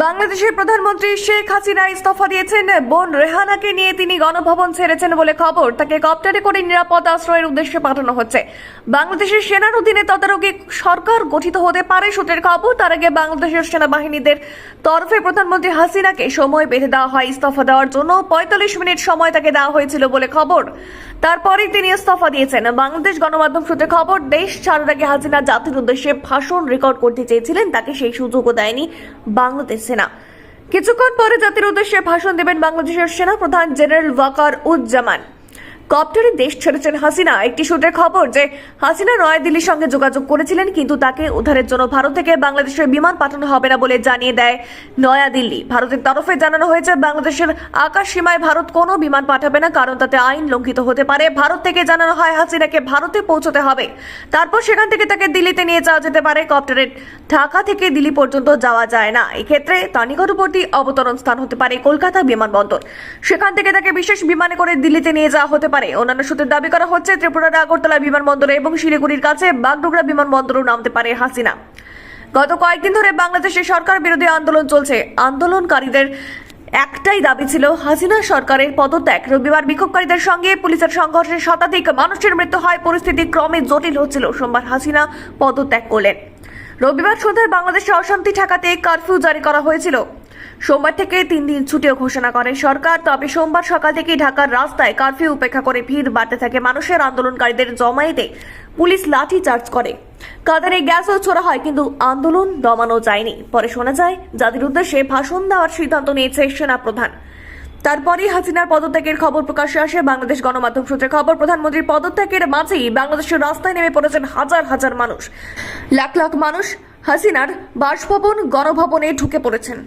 বাংলাদেশের প্রধানমন্ত্রী শেখ হাসিনা ইস্তফা দিয়েছেন। বোন রেহানাকে নিয়ে তিনি গণভবন ছেড়েছেন বলে খবর। তাকে কপ্টারে করে নিরাপদ আশ্রয়ের উদ্দেশ্যে পাঠানো হচ্ছে। বাংলাদেশের সেনার অধীনে তদারকি সরকার গঠিত হতে পারে সূত্রের খবর। তার আগে বাংলাদেশের সেনাবাহিনীদের তরফে প্রধানমন্ত্রী হাসিনাকে সময় বেঁধে দেওয়া হয় ইস্তফা দেওয়ার জন্য। পঁয়তাল্লিশ মিনিট সময় তাকে দেওয়া হয়েছিল বলে খবর। তারপরেই তিনি ইস্তফা দিয়েছেন। বাংলাদেশ গণমাধ্যম সূত্রে খবর, দেশ ছাড়ার আগে হাসিনা জাতির উদ্দেশ্যে ভাষণ রেকর্ড করতে চেয়েছিলেন। তাকে সেই সুযোগও দেয়নি বাংলাদেশ। সেনা। কিছুক্ষণ পরে জাতির উদ্দেশ্যে ভাষণ দেবেন বাংলাদেশের সেনা প্রধান জেনারেল ওয়াকার উজ্জামান। কপ্টারে দেশ ছেড়েছেন হাসিনা। একটি সূত্রের খবর যে হাসিনা নয়াদিল্লির সঙ্গে যোগাযোগ করেছিলেন, কিন্তু তাকে উদ্ধারের জন্য ভারত থেকে বাংলাদেশের বিমান পাঠানো হবে না বলে জানিয়ে দেয় নয়াদিল্লি। ভারতের তরফে জানানো হয়েছে, বাংলাদেশের আকাশ সীমায় ভারত কোনো বিমান পাঠাবে না, কারণ তাতে আইন লঙ্ঘিত হতে পারে। ভারত থেকে জানানো হয়, হাসিনাকে ভারতে পৌঁছতে হবে। তারপর সেখান থেকে তাকে দিল্লিতে নিয়ে যাওয়া যেতে পারে। কপ্টারের ঢাকা থেকে দিল্লি পর্যন্ত যাওয়া যায় না। এক্ষেত্রে তার নিকটবর্তী অবতরণ স্থান হতে পারে কলকাতা বিমানবন্দর। সেখান থেকে তাকে বিশেষ বিমানে করে দিল্লিতে নিয়ে যাওয়া হতে পারে। অন্যান্য সূত্রে দাবি করা হচ্ছে, ত্রিপুরার আগরতলা বিমানবন্দরে এবং শিলিগুড়ির কাছে বাগডোগরা বিমানবন্দরেও নামতে পারে হাসিনা। গত কয়েকদিন ধরে বাংলাদেশে সরকার বিরোধী আন্দোলন চলছে। আন্দোলনকারীদের একটাই দাবি ছিল, হাসিনা সরকারের পদত্যাগ। রবিবার বিক্ষোভকারীদের সঙ্গে পুলিশের সংঘর্ষে শতাধিক মানুষের মৃত্যু হয়। পরিস্থিতি ক্রমে জটিল হচ্ছিল। সোমবার হাসিনা পদত্যাগ করলেন। রবিবার সন্ধ্যায় বাংলাদেশে অশান্তি ঠেকাতে কারফিউ জারি করা হয়েছিল। সোমবার থেকে তিন দিন ছুটিও ঘোষণা করে সরকার, তবে সোমবার সকাল থেকে ঢাকার রাস্তায় কারফিউ উপেক্ষা করে ভিড় বাড়তে থাকে মানুষের, আন্দোলনকারীদের জমায়েতে পুলিশ লাঠি চার্জ করে। কাদারে গ্যাসও ছোড়া হয়, কিন্তু আন্দোলন দমানো যায়নি। পরে শোনা যায়, যাদের উদ্দেশ্যে ভাষণ দেওয়ার সিদ্ধান্ত নিয়েছে সেনা প্রধান তারপরেই হাসিনার পদত্যাগের খবর প্রকাশ্যে আসে বাংলাদেশ গণমাধ্যম সূত্রে খবর, প্রধানমন্ত্রীর পদত্যাগের মাঝেই বাংলাদেশের রাস্তায় নেমে পড়েছেন হাজার হাজার মানুষ। লাখ লাখ মানুষ হাসিনার বাসভবন, গণভবনে ঢুকে পড়েছেন।